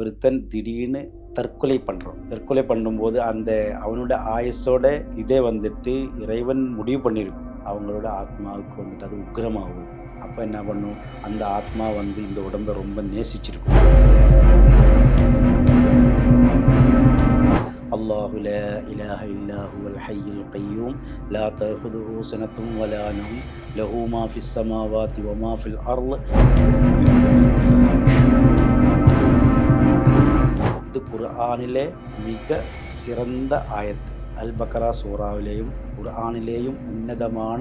ஒருத்தன் திடீர்னு தற்கொலை பண்ணுறான் தற்கொலை பண்ணும்போது அந்த அவனோட ஆயுசோட இதே வந்துட்டு இறைவன் முடிவு பண்ணியிருக்கும். அவங்களோட ஆத்மாவுக்கு வந்துட்டு அது உக்ரமாகுது அப்போ என்ன பண்ணும்? அந்த ஆத்மா வந்து இந்த உடம்பை ரொம்ப நேசிச்சிருக்கும். அல்லாஹு ல இலாஹ இல்லாஹு அல் ஹய்யுல் கையூம். லா தஹுதுஹு சனத்தும் வலா நம். லஹு மா ஃபிஸ் சமாவாதி வ ஃபில் அர்ல் ആയത്ത് ഖുർആാനിലെ മിക സിറന്ത ആയത്ത്. അൽ ബക്കറ സൂറാവിലെയും ഖുർആാനിലെയും உன்னதமான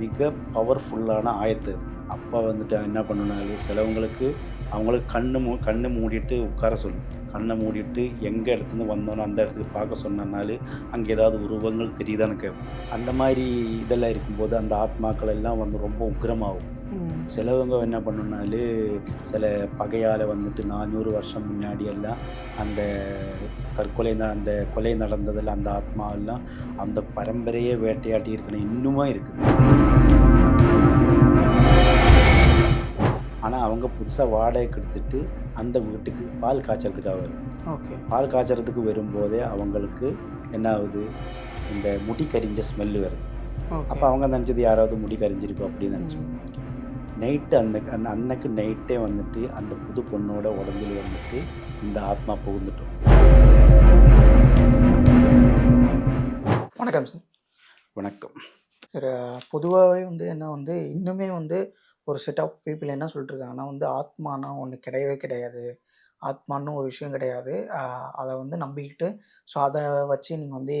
மிக பவர்ஃபுல்லான ஆயத்து அப்போ வந்துட்டு என்ன பண்ணுனாலும் சிலவங்களுக்கு அவங்களுக்கு கண்ணு மூ கண்ணு மூடிட்டு உட்கார சொல்லும் கண்ணை மூடிட்டு எங்கே இடத்துலேருந்து வந்தோன்னோ அந்த இடத்துக்கு பார்க்க சொன்னனால அங்கே ஏதாவது உருவங்கள் தெரியுதான்னு கேட்போம் அந்த மாதிரி இதெல்லாம் இருக்கும்போது அந்த ஆத்மாக்கள் எல்லாம் வந்து ரொம்ப உக்ரமாகும் சிலவங்க என்ன பண்ணுனாலும் சில பகையால் வந்துட்டு நானூறு வருஷம் முன்னாடி எல்லாம் அந்த தற்கொலை அந்த கொலை நடந்ததில் அந்த ஆத்மா எல்லாம் அந்த பரம்பரையே வேட்டையாட்டி இருக்கணும் இன்னுமே இருக்குது. ஆனால் அவங்க புதுசாக வாடகைக்கு எடுத்துட்டு அந்த வீட்டுக்கு பால் காய்ச்சறதுக்காக வரும். ஓகே. பால் காய்ச்சறதுக்கு வரும்போதே அவங்களுக்கு என்ன ஆகுது? இந்த முடி கரிஞ்ச ஸ்மெல்லு வருது அப்போ அவங்க நினச்சது யாராவது முடி கரிஞ்சிருக்கும் அப்படின்னு நினச்சி நைட்டு அந்த அந்த அன்னைக்கு நைட்டே வந்துட்டு அந்த புது பொண்ணோட உடம்பில் வந்துட்டு இந்த ஆத்மா புகுந்துட்டோம். வணக்கம் சார். வணக்கம். சார் பொதுவாகவே வந்து என்ன வந்து இன்னுமே வந்து ஒரு செட் ஆஃப் பீப்புள் என்ன சொல்லிட்டு இருக்காங்கன்னா வந்து ஆத்மானா ஒன்று கிடையவே கிடையாது. ஆத்மான்னு ஒரு விஷயம் கிடையாது. அதை வந்து நம்பிக்கிட்டு ஸோ அதை வச்சு நீங்கள் வந்து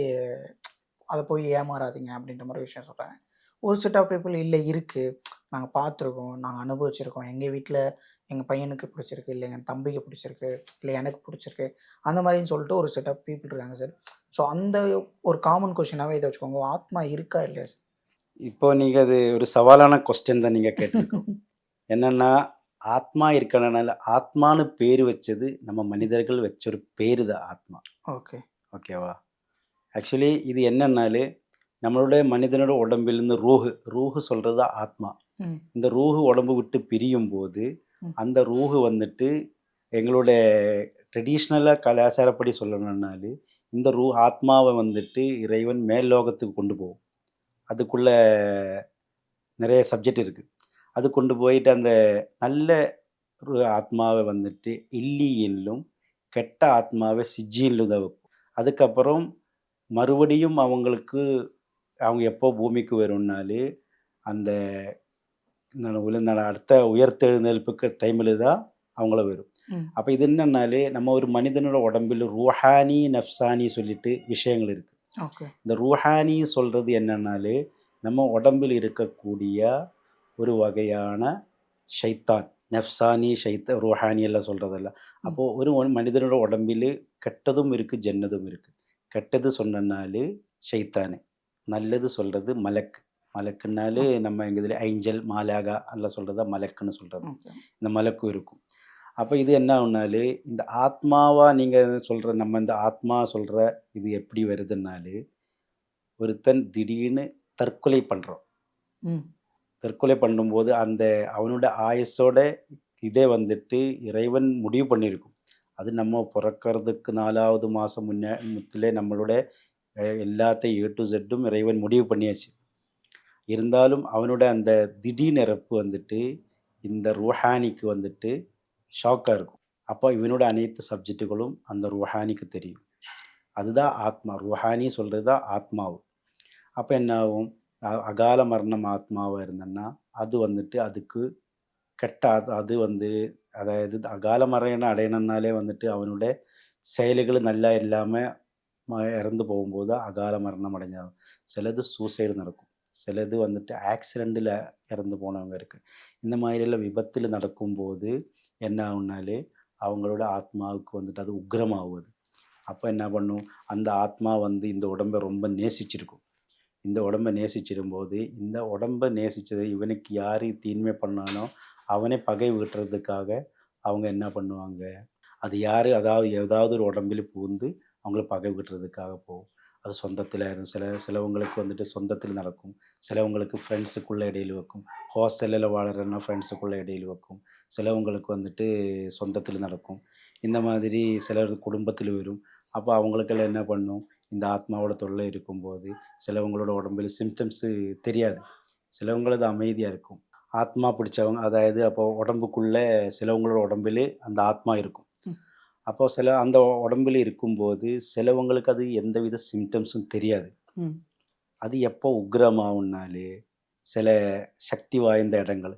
அதை போய் ஏமாறாதீங்க அப்படின்ற மாதிரி விஷயம் சொல்கிறாங்க ஒரு செட் ஆஃப் பீப்புள் இல்லை இருக்குது நாங்கள் பார்த்துருக்கோம் நாங்கள் அனுபவிச்சிருக்கோம். எங்கள் வீட்டில் எங்கள் பையனுக்கு பிடிச்சிருக்கு இல்லை எங்கள் தம்பிக்கு பிடிச்சிருக்கு இல்லை எனக்கு பிடிச்சிருக்கு. அந்த மாதிரின்னு சொல்லிட்டு ஒரு செட் ஆஃப் பீப்புள் இருக்காங்க சார் ஸோ அந்த ஒரு காமன் கொஷினாகவே இதை வச்சுக்கோங்க. ஆத்மா இருக்கா இல்லையா சார் இப்போ நீங்கள் அது ஒரு சவாலான கொஸ்டின் தான் நீங்கள் கேட்டிருக்கோம். என்னென்னா ஆத்மா இருக்கனால ஆத்மான்னு பேர் வச்சது நம்ம மனிதர்கள் வச்ச ஒரு பேர் தான் ஆத்மா. ஓகே ஓகேவா ஆக்சுவலி இது என்னன்னாலே நம்மளுடைய மனிதனோட உடம்பிலிருந்து ரூஹு ரூஹு சொல்கிறது ஆத்மா. இந்த ரூஹு உடம்பு விட்டு பிரியும் போது. அந்த ரூஹு வந்துட்டு எங்களுடைய ட்ரெடிஷ்னலாக கலாச்சாரப்படி சொல்லணும்னாலே இந்த ரூ ஆத்மாவை வந்துட்டு இறைவன் மேல் லோகத்துக்கு கொண்டு போகும். அதுக்குள்ள நிறைய சப்ஜெக்ட் இருக்குது அது கொண்டு போயிட்டு அந்த நல்ல ஆத்மாவை வந்துட்டு இல்லியிலும் கெட்ட ஆத்மாவை சிஜியிலும் தான் வைப்போம் அதுக்கப்புறம் மறுபடியும் அவங்களுக்கு அவங்க எப்போ பூமிக்கு வரும்னாலே அந்த நான் விழுந்த அடுத்த உயர்த்தெழுந்தெழுப்புக்கு டைமில் தான் அவங்கள வரும். அப்போ இது என்னன்னாலே நம்ம ஒரு மனிதனோட உடம்பில் ரூஹானி நஃப்சானி சொல்லிட்டு விஷயங்கள் இருக்குது இந்த ரூஹானி சொல்கிறது என்னன்னாலே நம்ம உடம்பில் இருக்கக்கூடிய ஒரு வகையான ஷைத்தான். நஃப்சானி ஷைத்த ரூஹானி எல்லாம் சொல்கிறதல்ல அப்போது ஒரு மனிதனோட உடம்பில் கெட்டதும் இருக்குது ஜன்னதும் இருக்குது கெட்டது சொன்னனாலே ஷைத்தானு. நல்லது சொல்கிறது மலக்கு. மலக்குனாலே நம்ம எங்கள் இதில் ஐஞ்சல் மாலாகா எல்லாம் சொல்கிறதா மலக்குன்னு சொல்கிறது இந்த மலக்கும் இருக்கும். அப்போ இது என்ன ஆகுனாலே இந்த ஆத்மாவா நீங்கள் சொல்கிற நம்ம இந்த ஆத்மா சொல்கிற இது எப்படி வருதுன்னாலே ஒருத்தன் திடீர்னு தற்கொலை பண்ணுறான் ம். தற்கொலை பண்ணும்போது அந்த அவனோட ஆயுசோட இதே வந்துட்டு இறைவன் முடிவு பண்ணியிருக்கும். அது நம்ம பிறக்கறதுக்கு நாலாவது மாதம் முன்னே முத்திலே நம்மளோட எல்லாத்தையும் ஏ டு செட்டும் இறைவன் முடிவு பண்ணியாச்சு. இருந்தாலும் அவனோட அந்த திடீர் நிரப்பு வந்துட்டு இந்த ருஹானிக்கு வந்துட்டு ஷாக்காக இருக்கும். அப்போ இவனோட அனைத்து சப்ஜெக்டுகளும் அந்த ருஹானிக்கு தெரியும். அதுதான் ஆத்மா. ருஹானி சொல்கிறது தான் ஆத்மாவு. அப்போ என்ன ஆகும்? அகால மரணம் ஆத்மாவாக இருந்தேன்னா அது வந்துட்டு அதுக்கு கெட்ட அது வந்து அதாவது அகால மரணம் அடையணும்னாலே வந்துட்டு அவனோட செயல்கள் நல்லா இல்லாமல் இறந்து போகும்போது அகால மரணம் அடைஞ்சாகும் சிலது சூசைடு நடக்கும். சிலது வந்துட்டு ஆக்சிடெண்ட்டில் இறந்து போனவங்க இருக்குது இந்த மாதிரியெல்லாம் விபத்தில் நடக்கும்போது என்ன ஆகுனாலே அவங்களோட ஆத்மாவுக்கு வந்துட்டு அது உக்ரமாகுது அப்போ என்ன பண்ணும்? அந்த ஆத்மா வந்து இந்த உடம்பை ரொம்ப நேசிச்சிருக்கும். இந்த உடம்பை நேசிச்சிரும்போது இந்த உடம்பை நேசித்தது இவனுக்கு யார் தீன்மை பண்ணானோ அவனை பகை வீட்டுறதுக்காக அவங்க என்ன பண்ணுவாங்க? அது யார்? அதாவது ஏதாவது ஒரு உடம்பில் பூந்து அவங்கள பகை விட்டுறதுக்காக போகும். அது சொந்தத்தில் சில சிலவங்களுக்கு வந்துட்டு சொந்தத்தில் நடக்கும். சிலவங்களுக்கு ஃப்ரெண்ட்ஸுக்குள்ள இடையில வைக்கும். ஹாஸ்டலில் வாழறன்னா ஃப்ரெண்ட்ஸுக்குள்ளே இடையில் வைக்கும். சிலவங்களுக்கு வந்துட்டு சொந்தத்தில் நடக்கும். இந்த மாதிரி சிலர் குடும்பத்தில் வரும். அப்போ அவங்களுக்கெல்லாம் என்ன பண்ணும்? இந்த ஆத்மாவோட தொல்லை இருக்கும்போது சிலவங்களோட உடம்புல சிம்டம்ஸு தெரியாது. சிலவங்களது அமைதியாக இருக்கும். ஆத்மா பிடிச்சவங்க அதாவது அப்போ உடம்புக்குள்ளே சிலவங்களோட உடம்புல அந்த ஆத்மா இருக்கும். அப்போ சில அந்த உடம்புல இருக்கும்போது சிலவங்களுக்கு அது எந்தவித சிம்டம்ஸும் தெரியாது. அது எப்போ உக்ரமாகும்னாலே சில சக்தி வாய்ந்த இடங்கள்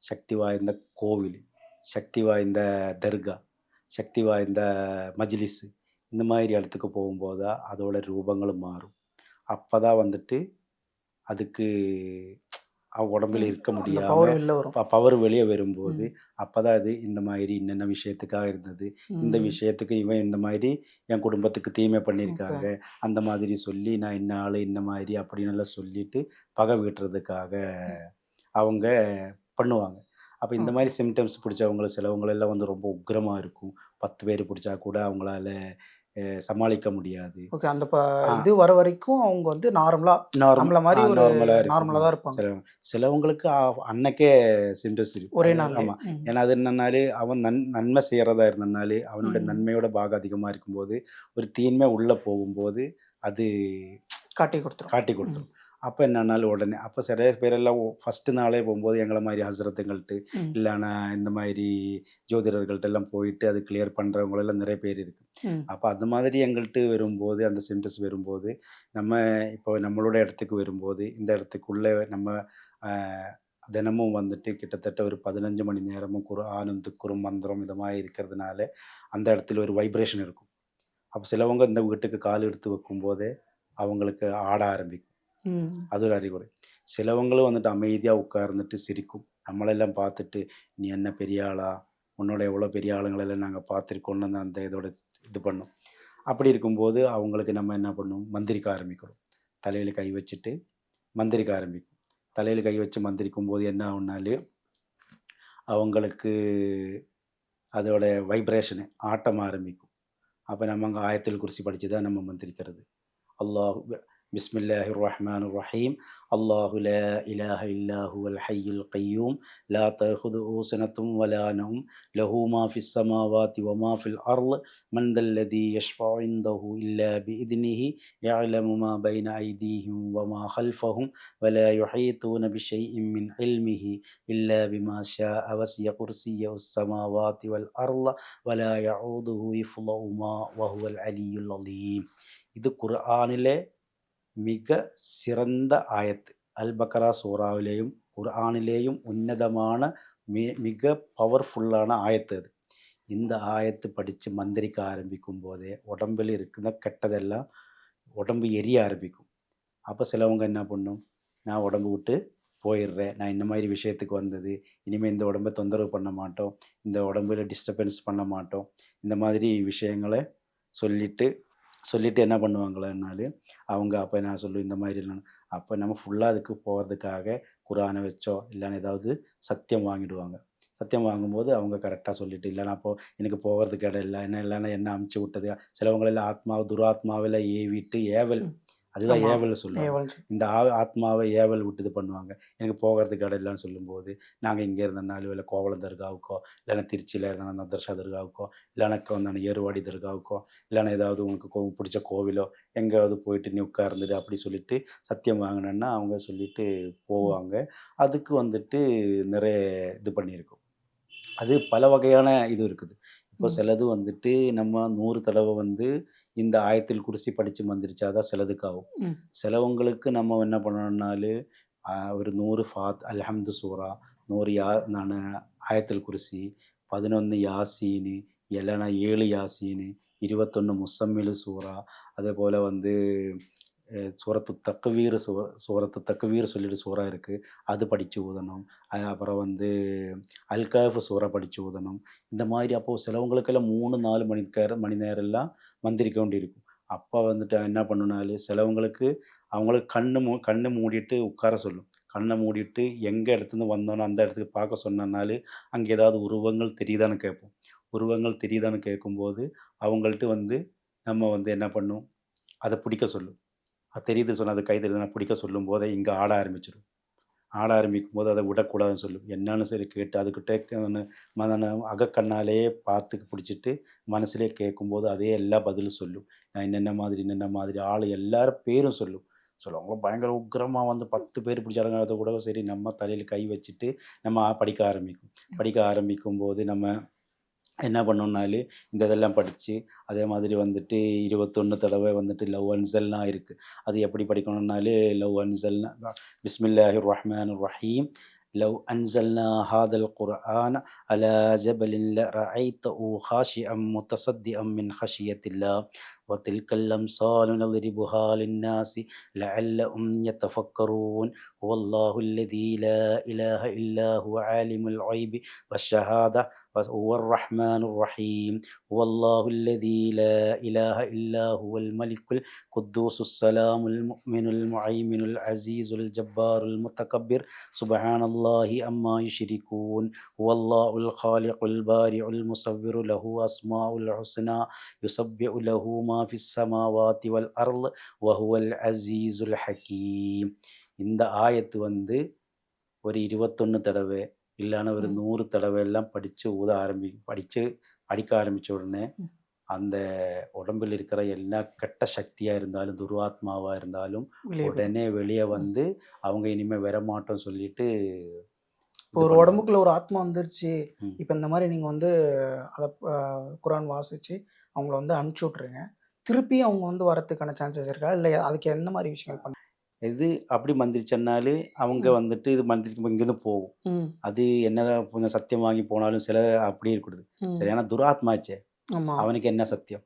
சக்தி வாய்ந்த கோவில் சக்தி வாய்ந்த தர்கா சக்தி வாய்ந்த மஜ்லிஸ் இந்த மாதிரி இடத்துக்கு போகும்போது தான் அதோட ரூபங்களும் மாறும் அப்போ தான் வந்துட்டு அதுக்கு அவ உடம்புல. இருக்க முடியாம பவர் வெளியே வரும்போது ம். அப்பதான் அது இந்த மாதிரி என்னென்ன விஷயத்துக்காக இருந்தது இந்த. விஷயத்துக்கு இவன் இந்த மாதிரி என் குடும்பத்துக்கு தீமை. பண்ணியிருக்காங்க அந்த மாதிரி சொல்லி நான் இன்ன ஆளு இந்த மாதிரி அப்படின்னு எல்லாம் சொல்லிட்டு பகை வீட்டுறதுக்காக. அவங்க பண்ணுவாங்க அப்போ இந்த. மாதிரி சிம்டம்ஸ் பிடிச்சவங்கள சிலவங்களெல்லாம் வந்து ரொம்ப உக்கிரமாக இருக்கும் பத்து பேர் பிடிச்சா கூட அவங்களால சமாளிக்க முடியாது ஓகே. அந்த இது வர வரைக்கும் அவங்க வந்து நார்மலா நார்மல் மாரி ஒரு நார்மலா தான் இருப்பாங்க. சில சிலவங்களுக்கு அன்னைக்கே சிம்டம்ஸ் இருக்கும் ஒரே அது நாள்லயே. ஆமாம் ம். ஏன்னா அது என்னன்னாலே அவன் நன் நன்மை செய்கிறதா இருந்தனாலே அவனுடைய ம். நன்மையோட பாகம் அதிகமாக இருக்கும்போது ஒரு தீன்மை உள்ளே போகும்போது அது காட்டி குடுத்துரும். காட்டி. கொடுத்துரும் அப்போ என்னன்னாலும் உடனே அப்போ சில பேரெல்லாம் ஃபஸ்ட்டு நாளே போகும்போது எங்களை மாதிரி ஹசரத்துங்கள்ட்டு. இல்லைன்னா இந்த மாதிரி ஜோதிடர்கள்ட்ட எல்லாம் போயிட்டு அது கிளியர் பண்ணுறவங்களெல்லாம் நிறைய பேர் இருக்கு. அப்போ அது மாதிரி எங்கள்கிட்ட வரும்போது அந்த சிம்டம்ஸ் வரும்போது நம்ம இப்போ நம்மளோட இடத்துக்கு வரும்போது இந்த இடத்துக்குள்ளே நம்ம தினமும் வந்துட்டு கிட்டத்தட்ட ஒரு பதினஞ்சு மணி நேரமும் குரு ஆனந்து குரு மந்திரம் இந்த மாதிரி இருக்கிறதுனால அந்த இடத்துல ஒரு வைப்ரேஷன் இருக்கும் அப்போ சிலவங்க இந்த வீட்டுக்கு கால் எடுத்து வைக்கும்போதே அவங்களுக்கு ஆட ஆரம்பிக்கும். அது ஒரு அறிகுறி சிலவங்களும் வந்துட்டு அமைதியாக உட்கார்ந்துட்டு சிரிக்கும். நம்மளெல்லாம் பார்த்துட்டு நீ என்ன பெரிய ஆளா? உன்னோட எவ்வளோ பெரிய ஆளுங்களெல்லாம் நாங்கள் பார்த்துருக்கோன்னு அந்த இதோட இது பண்ணும். அப்படி இருக்கும்போது அவங்களுக்கு நம்ம என்ன பண்ணும்? மந்திரிக்க ஆரம்பிக்கணும் தலையில் கை வச்சுட்டு மந்திரிக்க ஆரம்பிக்கும். தலையில் கை வச்சு மந்திரிக்கும் போது என்ன ஆகுனாலே அவங்களுக்கு அதோட வைப்ரேஷனு ஆட்டம் ஆரம்பிக்கும். அப்போ நம்ம அங்கே ஆயத்தில் குறிச்சி படித்து தான் நம்ம மந்திரிக்கிறது. அல்லாஹ் بسم الله الرحمن الرحيم الله لا إله إلا هو الحي القيوم لا تأخذه سنة ولا نوم له ما في السماوات وما في الأرض من ذا الذي يشفع عنده إلا بإذنه يعلم ما بين أيديهم وما خلفهم ولا يحيطون بشيء من علمه إلا بما شاء وسع كرسيه السماوات والأرض ولا يعوده حفظهما وهو العلي العظيم ഇത് ഖുർആനിലെ மிக சிறந்த ஆயத்து. அல் பக்கரா சூறாவிலேயும் குர்ஆனிலேயும் உன்னதமான மிக பவர்ஃபுல்லான ஆயத்து அது. இந்த ஆயத்து படித்து மந்திரிக்க ஆரம்பிக்கும் போதே உடம்பில் இருக்கிற கெட்டதெல்லாம் உடம்பு எரிய ஆரம்பிக்கும். அப்போ சிலவங்க என்ன பண்ணும்? நான் உடம்பு விட்டு போயிடுறேன் நான் இந்த மாதிரி விஷயத்துக்கு வந்தது. இனிமேல் இந்த உடம்பை தொந்தரவு பண்ண மாட்டோம். இந்த உடம்புல டிஸ்டர்பன்ஸ் பண்ண மாட்டோம். இந்த மாதிரி விஷயங்களை சொல்லிட்டு சொல்லிட்டு என்ன பண்ணுவாங்களான்னாலும் அவங்க அப்போ நான் சொல்லுவேன் இந்த மாதிரி இல்லைன்னு. அப்போ நம்ம ஃபுல்லாக அதுக்கு போகிறதுக்காக குரானை வச்சோ இல்லைன்னா ஏதாவது சத்தியம் வாங்கிடுவாங்க. சத்தியம் வாங்கும்போது அவங்க கரெக்டாக சொல்லிட்டு இல்லைனா அப்போ எனக்கு போகிறதுக்கு இடம் இல்லை என்ன இல்லைன்னா என்ன அமுச்சு விட்டது? சிலவங்களெல்லாம் ஆத்மாவை துராத்மாவில் ஏவிட்டு ஏவல் அதுதான். ஏவல் சொல்லுவாங்க. இந்த ஆ ஆத்மாவை ஏவல் விட்டு இது பண்ணுவாங்க எனக்கு போகிறதுக்கு இடம் இல்லைன்னு சொல்லும்போது நாங்கள் இங்கே இருந்தனாலும் இல்லை கோவளம் தர்காவுக்கோ இல்லைன்னா திருச்சியில் இருந்தனா நந்தர்ஷா தர்காவுக்கோ இல்லைனா வந்தான ஏறுவாடி தர்காவுக்கோ இல்லைன்னா ஏதாவது உனக்கு கோ பிடிச்ச கோவிலோ எங்கேயாவது போயிட்டு நீ உட்கார்ந்துட்டு அப்படி சொல்லிட்டு சத்தியம் வாங்கினேன்னா அவங்க சொல்லிட்டு போவாங்க அதுக்கு வந்துட்டு நிறைய இது பண்ணியிருக்கோம் அது பல வகையான இது இருக்குது இப்போ. சிலது வந்துட்டு நம்ம நூறு தடவை வந்து இந்த ஆயத்தில் குருசி படித்து மந்திரிச்சாதான் சிலதுக்கு ஆகும் ம். சிலவங்களுக்கு நம்ம என்ன பண்ணணும்னாலும் ஒரு நூறு ஃபாத் அல்ஹம்து சூரா நூறு யா நான் ஆயத்தில் குருசி பதினொன்று யாசீனு இல்லைன்னா ஏழு யாசீனு இருபத்தொன்று முசம்மிலு சூரா அதே போல் வந்து சூரத்து தக்குவீர் சுவ சூரத்து தக்குவீர் சொல்லிட்டு சூறா இருக்குது அது படித்து ஊதணும். அப்புறம் வந்து அல்காஃப் சூறா படித்து ஊதணும். இந்த மாதிரி அப்போது சிலவங்களுக்கெல்லாம் மூணு நாலு மணி நேரம் மணி நேரம் எல்லாம் மந்திரிக்க வேண்டியிருக்கும் அப்போ வந்துட்டு என்ன பண்ணுனாலும் சிலவங்களுக்கு அவங்களுக்கு கண்ணு மூ கண்ணு மூடிட்டு உட்கார சொல்லும். கண்ணை மூடிட்டு எங்கே இடத்துலேருந்து வந்தோன்னோ அந்த இடத்துக்கு பார்க்க சொன்னனாலே அங்கே ஏதாவது உருவங்கள் தெரியுதான்னு கேட்போம். உருவங்கள் தெரியுதான்னு கேட்கும்போது அவங்கள்ட்ட வந்து நம்ம வந்து என்ன பண்ணும்? அதை பிடிக்க சொல்லும். தெரியுது சொன்னது அது கை தெரியுது நான் பிடிக்க சொல்லும்போதே இங்கே ஆட ஆரம்பிச்சிடும் ஆட ஆரம்பிக்கும் போது அதை விடக்கூடாதுன்னு சொல்லும். என்னன்னு சரி கேட்டு அதுக்கிட்ட மன அகக்கண்ணாலேயே பார்த்து பிடிச்சிட்டு மனசுலேயே கேட்கும்போது அதே எல்லா பதிலும் சொல்லும். நான் என்னென்ன மாதிரி என்னென்ன மாதிரி ஆள் எல்லாரும் பேரும் சொல்லும். சொல்லுவாங்க பயங்கர உக்கிரமாக வந்து பத்து பேர் பிடிச்சாலும் அதை கூட சரி நம்ம தலையில் கை வச்சுட்டு நம்ம படிக்க ஆரம்பிக்கும். படிக்க ஆரம்பிக்கும் போது நம்ம என்ன பண்ணோம்னாலே இந்த இதெல்லாம் படித்து அதே மாதிரி வந்துட்டு இருபத்தொன்று தடவை வந்துட்டு லவ் அன்சல்லாம் இருக்குது அது எப்படி படிக்கணும்னாலே லவ் அன்சல்னா பிஸ்மில்லாஹிர் ரஹ்மான் ரஹீம் لو أنزلنا هذا القرآن على جبل لرأيته خاشعا متصدئا من خشية الله. وتلك الأمثال نضربها للناس لعلهم يتفكرون. هو الله الذي لا إله إلا هو عالم الغيب والشهادة وهو الرحمن الرحيم. هو الله الذي لا إله إلا هو الملك القدوس السلام المؤمن المعيمن العزيز الجبار المتكبر. سبحان الله അല്ലാഹി അമ്മായി ഷിരിക്കൂൻ ഹുവല്ലാഉൽ ഖാലിഖുൽ ബാരിഉൽ മുസവ്വിറു ലഹു അസ്മാഉൽ ഹുസ്ന. യുസബ്ബിഉ ലഹു മാ ഫിസ് സമാവാതി വൽ അർൾ വഹുവൽ അസീസുൽ ഹകീം. இந்த ஆயத்து வந்து ஒரு இருபத்தொன்று தடவை இல்லைன்னா ஒரு நூறு தடவை எல்லாம் படித்து ஊத ஆரம்பி படித்து படிக்க ஆரம்பித்த உடனே அந்த உடம்பில் இருக்கிற எல்லா கெட்ட சக்தியாக இருந்தாலும் துர்வாத்மாவாக இருந்தாலும் உடனே வெளியே. வந்து அவங்க இனிமேல் வரமாட்டோம் சொல்லிட்டு ஒரு உடம்புக்குள்ள ஒரு ஆத்மா வந்துருச்சு. இப்போ இந்த மாதிரி நீங்கள் வந்து அதை குரான் வாசிச்சு அவங்கள வந்து அனுப்பிச்சி விட்ருங்க திருப்பி அவங்க வந்து வரதுக்கான சான்சஸ் இருக்கா? இல்லை அதுக்கு எந்த மாதிரி விஷயங்கள் பண்ண இது அப்படி மந்திரிச்சனாலே அவங்க. வந்துட்டு இது மந்திரிக்கும் இங்கேருந்து போகும். அது என்னதான் கொஞ்சம் சத்தியம் வாங்கி போனாலும் சில அப்படி இருக்குது ம். சரியான துராத்மாச்சே அவனுக்கு என்ன சத்தியம்?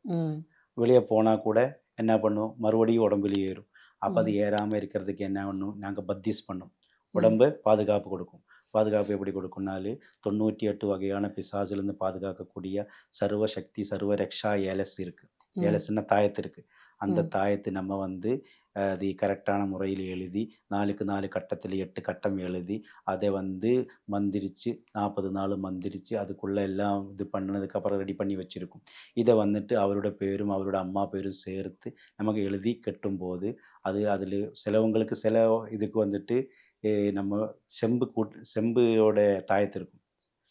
வெளியே போனால் கூட என்ன பண்ணும் மறுபடியும் உடம்புல ஏறும். அப்போ அது ஏறாமல் இருக்கிறதுக்கு என்ன பண்ணும் நாங்கள் பத்திஸ் பண்ணோம். உடம்பு பாதுகாப்பு கொடுக்கும். பாதுகாப்பு எப்படி கொடுக்கும்னாலே தொண்ணூற்றி எட்டு வகையான பிசாசிலிருந்து பாதுகாக்கக்கூடிய சர்வ சக்தி சர்வ ரக்ஷா ஏலஸ் இருக்குது ம். ஏலஸ்னா தாயத்து இருக்குது அந்த தாயத்து நம்ம வந்து அது கரெக்டான முறையில் எழுதி நாலுக்கு நாலு கட்டத்தில் எட்டு கட்டம் எழுதி அதை வந்து மந்திரிச்சு நாற்பது நாள் மந்திரிச்சு அதுக்குள்ளே எல்லாம் இது பண்ணதுக்கப்புறம் ரெடி பண்ணி வச்சுருக்கும். இதை வந்துட்டு அவரோட பேரும் அவரோட அம்மா பேரும் சேர்த்து நமக்கு எழுதி கட்டும்போது அது அதில் சிலவங்களுக்கு சில இதுக்கு வந்துட்டு நம்ம செம்பு கூட்டு செம்போட தாயத்து இருக்கும்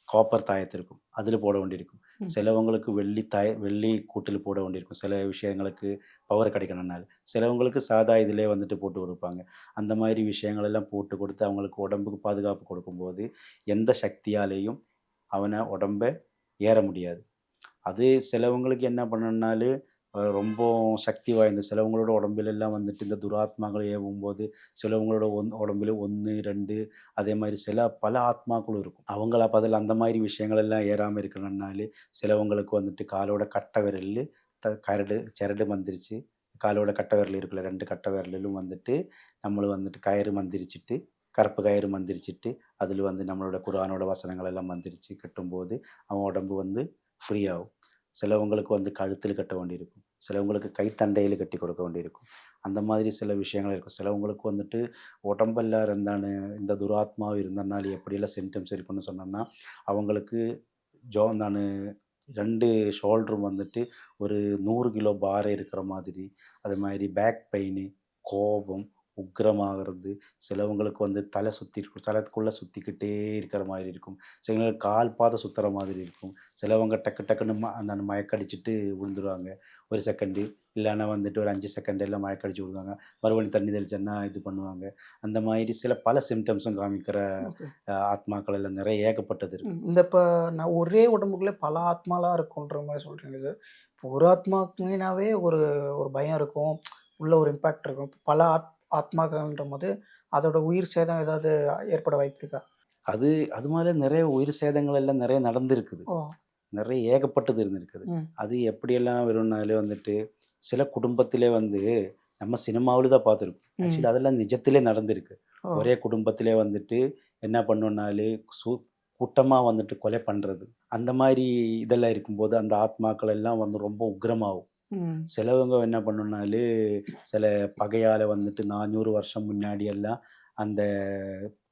காப்பர் தாயத்து இருக்கும் அதில் போட வேண்டியிருக்கும். சிலவங்களுக்கு வெள்ளி தாய் வெள்ளி கூட்டில் போட வேண்டியிருக்கும். சில விஷயங்களுக்கு பவர் கிடைக்கணும்னால சிலவங்களுக்கு சாதா இதிலே வந்துட்டு போட்டு கொடுப்பாங்க. அந்த மாதிரி விஷயங்களெல்லாம் போட்டு கொடுத்து அவங்களுக்கு உடம்புக்கு பாதுகாப்பு கொடுக்கும்போது எந்த சக்தியாலேயும் அவனை உடம்ப ஏற முடியாது. அது சிலவங்களுக்கு என்ன பண்ணணும்னாலும் ரொம்ப சக்தி வாய்ந்த சிலவங்களோட உடம்பிலெல்லாம் வந்துட்டு இந்த துராத்மாக்கள் ஏவும்போது சிலவங்களோட ஒன் உடம்புல ஒன்று ரெண்டு அதே மாதிரி சில பல ஆத்மாக்களும் இருக்கும். அவங்கள பதில் அந்த மாதிரி விஷயங்கள் எல்லாம் ஏறாமல் இருக்கணும்னாலே சிலவங்களுக்கு வந்துட்டு காலோட கட்ட விரல் த கரடு சிரடு மந்திரிச்சு காலோட கட்ட விரல் இருக்குல்ல ரெண்டு கட்ட விரலிலும் வந்துட்டு நம்மளும் வந்துட்டு கயிறு மந்திரிச்சிட்டு கருப்பு கயிறு மந்திரிச்சிட்டு அதில் வந்து நம்மளோட குரானோட வசனங்கள் எல்லாம் மந்திரிச்சு கட்டும்போது அவன் உடம்பு வந்து ஃப்ரீ ஆகும். சிலவங்களுக்கு வந்து கழுத்தில் கட்ட வேண்டியிருக்கும். சிலவங்களுக்கு கைத்தண்டையில் கட்டி கொடுக்க வேண்டியிருக்கும். அந்த மாதிரி சில விஷயங்கள் இருக்கும். சிலவங்களுக்கு வந்துட்டு உடம்பெல்லாம் இருந்தானு இந்த துராத்மாவு இருந்தனால எப்படியெல்லாம் சிம்டம்ஸ் இருக்குன்னு சொன்னோம்னா அவங்களுக்கு ஜோ நான் ரெண்டு ஷோல்டரும் வந்துட்டு ஒரு நூறு கிலோ பாறை இருக்கிற மாதிரி அது மாதிரி பேக் பெயின் கோபம் உக்கிரமாகிறது. சிலவங்களுக்கு வந்து தலை சுற்றி இருக்கும். தலைக்குள்ளே சுற்றிக்கிட்டே இருக்கிற மாதிரி இருக்கும். சிலவங்களுக்கு கால் பாதை சுற்றுற மாதிரி இருக்கும். சிலவங்க டக்கு டக்குன்னு ம அந்த மயக்கடிச்சிட்டு விழுந்துருவாங்க. ஒரு செகண்டு இல்லைன்னா வந்துட்டு ஒரு அஞ்சு செகண்ட் எல்லாம் மயக்கடிச்சு விழுவாங்க. மறுபடியும் தண்ணி தெளிச்சேன்னா இது பண்ணுவாங்க. அந்த மாதிரி சில பல சிம்டம்ஸும் காமிக்கிற ஆத்மாக்கள் எல்லாம் நிறைய ஏகப்பட்டது இருக்கு. இந்த இப்போ நான் ஒரே உடம்புக்குள்ளே பல ஆத்மாலாம் இருக்குன்ற மாதிரி சொல்கிறீங்க சார். இப்போ ஒரு ஆத்மாக்குனாவே ஒரு ஒரு பயம் இருக்கும். உள்ள ஒரு இம்பேக்ட் இருக்கும். பல ஆத் ஆத்மாக்கள்ன்ற போது அதோட உயிர் சேதம் ஏதாவது ஏற்பட வாய்ப்பு இருக்கா அது அது மாதிரி நிறைய உயிர் சேதங்கள் எல்லாம் நிறைய நடந்திருக்குது. நிறைய ஏகப்பட்டது இருந்திருக்குது. அது எப்படியெல்லாம் வரும்னாலே வந்துட்டு சில குடும்பத்திலே வந்து நம்ம சினிமாவில் தான் பார்த்துருக்கோம். ஆக்சுவலி அதெல்லாம் நிஜத்திலே நடந்திருக்கு. ஒரே குடும்பத்திலே வந்துட்டு என்ன பண்ணோம்னாலே சு கூட்டமாக வந்துட்டு கொலை பண்ணுறது அந்த மாதிரி இதெல்லாம் இருக்கும்போது அந்த ஆத்மாக்கள் எல்லாம் வந்து ரொம்ப உக்கிரமாகும் ம் சிலவங்க என்ன பண்ணோம்னாலே சில பகையால் வந்துட்டு நானூறு வருஷம் முன்னாடி எல்லாம் அந்த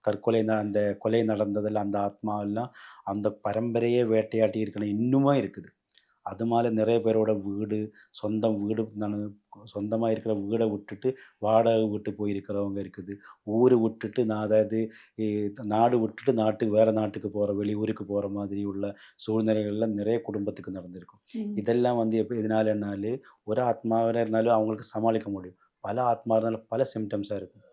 தற்கொலை ந- அந்த கொலை நடந்ததில் அந்த ஆத்மா எல்லாம் அந்த பரம்பரையே வேட்டையாட்டி இருக்கணும். இன்னுமா இருக்குது. அதனால நிறைய பேரோட வீடு சொந்தம் வீடு நான் சொந்தமாக இருக்கிற வீடை விட்டுட்டு வாடகை விட்டு போயிருக்கிறவங்க இருக்குது. ஊர் விட்டுட்டு நான் அதாவது நாடு விட்டுட்டு நாட்டுக்கு வேறு நாட்டுக்கு போகிற வெளியூருக்கு போகிற மாதிரி உள்ள சூழ்நிலைகள்லாம் நிறைய குடும்பத்துக்கு நடந்திருக்கும். இதெல்லாம் வந்து எப்போ இதனால என்னாலும் ஒரு ஆத்மாவாக இருந்தாலும் அவங்களுக்கு சமாளிக்க முடியும். பல ஆத்மா இருந்தாலும் பல சிம்டம்ஸாக இருக்கும்.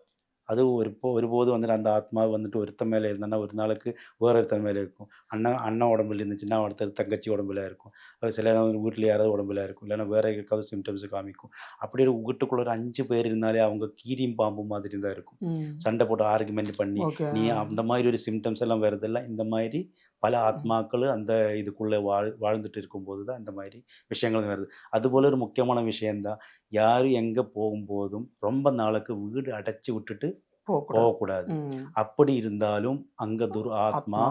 அது ஒரு ஒருபோது வந்துட்டு அந்த ஆத்மா வந்துட்டு ஒருத்தன் மேலே இருந்தான்னா ஒரு நாளுக்கு வேற ஒருத்தன் மேலே இருக்கும். அண்ணன் அண்ணன் உடம்புல இருந்துச்சுன்னா ஒருத்தர் தங்கச்சி உடம்புல இருக்கும். அது சில நேரம் வீட்டில் யாராவது உடம்புல இருக்கும். இல்லைன்னா வேற ஏதாவது சிம்டம்ஸ் காமிக்கும். அப்படியே வீட்டுக்குள்ள ஒரு அஞ்சு பேர் இருந்தாலே அவங்க கீரியும் பாம்பு மாதிரி தான் இருக்கும். சண்டை போட்டு ஆர்குமெண்ட் பண்ணி நீ அந்த மாதிரி ஒரு சிம்டம்ஸ் எல்லாம் வருதெல்லாம் இந்த மாதிரி பல ஆத்மாக்கள் அந்த இதுக்குள்ளே வாழ் வாழ்ந்துட்டு இருக்கும்போது தான் இந்த மாதிரி விஷயங்கள் வருது. அதுபோல் ஒரு முக்கியமான விஷயந்தான் யார் எங்கே போகும்போதும் ரொம்ப நாளுக்கு வீடு அடைச்சி விட்டுட்டு போகக்கூடாது. அப்படி இருந்தாலும் அங்கே துர் ஆத்மா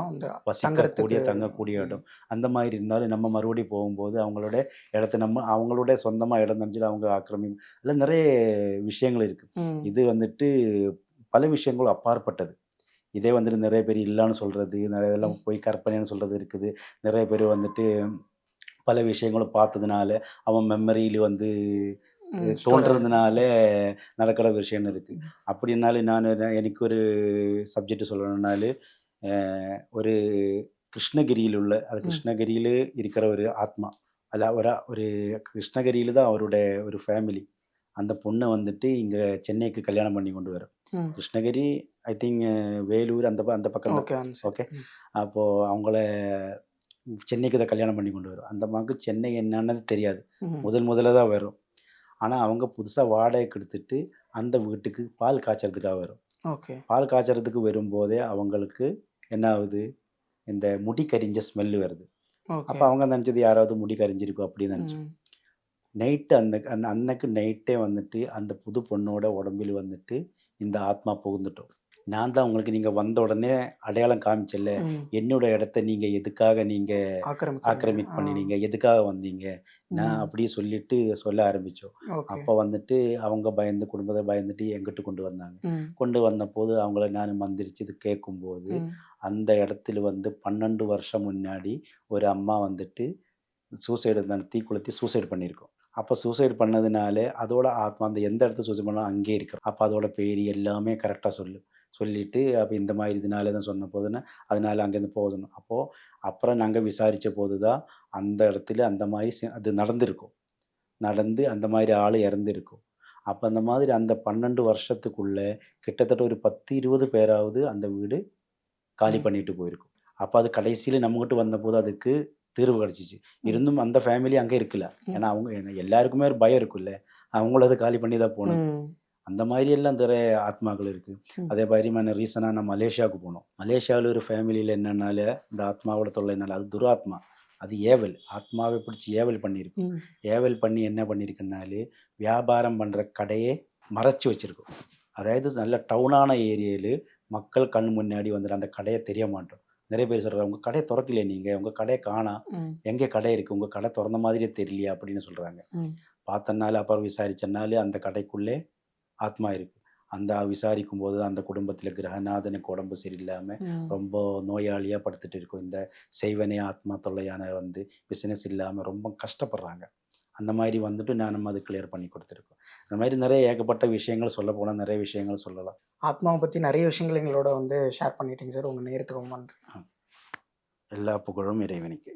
வசிக்கக்கூடிய தங்கக்கூடிய. இடம். அந்த மாதிரி இருந்தாலும் நம்ம மறுபடியும் போகும்போது அவங்களோட இடத்த நம்ம அவங்களோட சொந்தமாக இடம் தெரிஞ்சுட்டு அவங்க ஆக்கிரமி எல்லாம் நிறைய விஷயங்கள் இருக்குது ம். இது வந்துட்டு பல விஷயங்கள் அப்பாற்பட்டது. இதே வந்துட்டு நிறைய பேர் இல்லைன்னு சொல்கிறது நிறைய இதெல்லாம் போய் கற்பனைன்னு சொல்கிறது இருக்குது. நிறைய பேர் வந்துட்டு பல விஷயங்களும் பார்த்ததுனால அவன் மெமரியில் வந்து தோன்றதுனால நடக்கிற விஷயம்னு இருக்குது அப்படின்னாலும் நான் எனக்கு ஒரு சப்ஜெக்ட் சொல்லணும்னாலும் ஒரு கிருஷ்ணகிரியில் உள்ள அது. கிருஷ்ணகிரியில் இருக்கிற ஒரு ஆத்மா. அல்ல ஒரு ஒரு கிருஷ்ணகிரியில் தான் அவருடைய ஒரு ஃபேமிலி அந்த பொண்ணை வந்துட்டு இங்கே சென்னைக்கு கல்யாணம் பண்ணி கொண்டு வரும். கிருஷ்ணகிரி ஐ திங்க் வேலூர் அந்த அந்த பக்கம் ஓகே. அப்போது அவங்கள சென்னைக்கு தான் கல்யாணம் பண்ணி கொண்டு வரும். அந்த மகு சென்னை என்னன்னு தெரியாது. முதல் முதல்ல தான் வரும். ஆனால் அவங்க புதுசாக வாடகைக்கு எடுத்துட்டு அந்த வீட்டுக்கு பால் காய்ச்சறதுக்காக வரும். ஓகே. பால் காய்ச்சறதுக்கு வரும்போதே அவங்களுக்கு என்ன ஆகுது இந்த முடி கரிஞ்ச ஸ்மெல்லு வருது அப்போ அவங்க நினச்சது யாராவது முடி கரிஞ்சிருக்கும் அப்படின்னு நினச்சி ம். நைட்டு அந்த அந்த அன்னைக்கு நைட்டே வந்துட்டு அந்த புது பொண்ணோட உடம்பில் வந்துட்டு இந்த ஆத்மா புகுந்துட்டோம். நான் தான் உங்களுக்கு நீங்கள் வந்த உடனே அடையாளம் காமிச்சல. என்னோட இடத்த நீங்கள் எதுக்காக நீங்கள். ஆக்கிரமிட். பண்ணினீங்க எதுக்காக வந்தீங்க நான் ம். அப்படி சொல்லிட்டு சொல்ல ஆரம்பித்தோம் அப்போ வந்துட்டு அவங்க பயந்து குடும்பத்தை பயந்துட்டு எங்கிட்ட கொண்டு வந்தாங்க. கொண்டு வந்தபோது அவங்கள நான் மந்திரிச்சு இது கேட்கும்போது. அந்த இடத்துல வந்து பன்னெண்டு வருஷம் முன்னாடி ஒரு அம்மா வந்துட்டு சூசைடு தீ கொளுத்தி சூசைடு பண்ணியிருக்கோம் அப்போ சூசைடு பண்ணதுனால அதோட ஆத்மா அந்த எந்த இடத்துல சூசைட் பண்ணாலும் அங்கே இருக்கிறோம் அப்போ அதோட பேர் எல்லாமே கரெக்டாக சொல்லு சொல்லிட்டு அப்போ இந்த மாதிரி இதனால தான் சொன்ன போதுன்னா அதனால அங்கேருந்து போகணும் அப்போது அப்புறம் நாங்கள் விசாரித்த போது தான் அந்த இடத்துல அந்த மாதிரி அது நடந்திருக்கும் நடந்து அந்த மாதிரி ஆள் இறந்துருக்கும் அப்போ அந்த மாதிரி அந்த பன்னெண்டு வருஷத்துக்குள்ளே கிட்டத்தட்ட ஒரு பத்து இருபது பேராவது அந்த வீடு காலி. பண்ணிட்டு போயிருக்கும் அப்போ அது கடைசியில் நம்மகிட்ட வந்தபோது அதுக்கு தீர்வு கிடச்சிச்சு. இருந்தும் அந்த ஃபேமிலி அங்கே இருக்கல. ஏன்னா அவங்க எல்லாருக்குமே ஒரு பயம் இருக்குல்ல அவங்களும் அதை காலி பண்ணி தான் போகணும். அந்த மாதிரி எல்லாம் நிறைய ஆத்மாக்கள் இருக்குது. அதே மாதிரி நான் ரீசனாக நான் மலேசியாவுக்கு போனோம். மலேசியாவில் ஒரு ஃபேமிலியில் என்னன்னால இந்த ஆத்மாவோட தொல்லை என்னால அது துராத்மா. அது ஏவல். ஆத்மாவை பிடிச்சி ஏவல் பண்ணியிருக்கு ம். ஏவல் பண்ணி என்ன பண்ணியிருக்குனாலே வியாபாரம் பண்ணுற கடையே மறைச்சி வச்சிருக்கும். அதாவது நல்ல டவுனான ஏரியாவில் மக்கள் கண் முன்னாடி வந்துட்டு அந்த கடையை தெரிய மாட்டோம். நிறைய பேர் சொல்கிறாங்க உங்கள் கடையை திறக்கலையே நீங்கள் உங்கள் கடையை காணா. எங்கே கடை இருக்குது உங்கள் கடை திறந்த மாதிரியே தெரியலையா? அப்படின்னு சொல்கிறாங்க. பார்த்தனால அப்புறம் விசாரிச்சனாலே அந்த கடைக்குள்ளே ஆத்மா இருக்குது அந்த விசாரிக்கும் போது அந்த குடும்பத்தில் கிரகநாதனுக்கு உடம்பு சரியில்லாமல். ரொம்ப நோயாளியாக படுத்துட்டு இருக்கும். இந்த செய்வனே ஆத்மா தொல்லையான வந்து பிஸ்னஸ் இல்லாமல் ரொம்ப கஷ்டப்படுறாங்க. அந்த மாதிரி வந்துட்டு நான் நம்ம அது கிளியர் பண்ணி கொடுத்துருக்கோம். அந்த மாதிரி நிறைய ஏகப்பட்ட விஷயங்கள் சொல்ல போனால் நிறைய விஷயங்கள் சொல்லலாம். ஆத்மாவை பற்றி நிறைய விஷயங்கள் எங்களோட வந்து ஷேர் பண்ணிட்டீங்க சார். உங்கள் நேரத்துக்கு ரொம்ப நன்றி எல்லா புகழும் இறைவனுக்கு.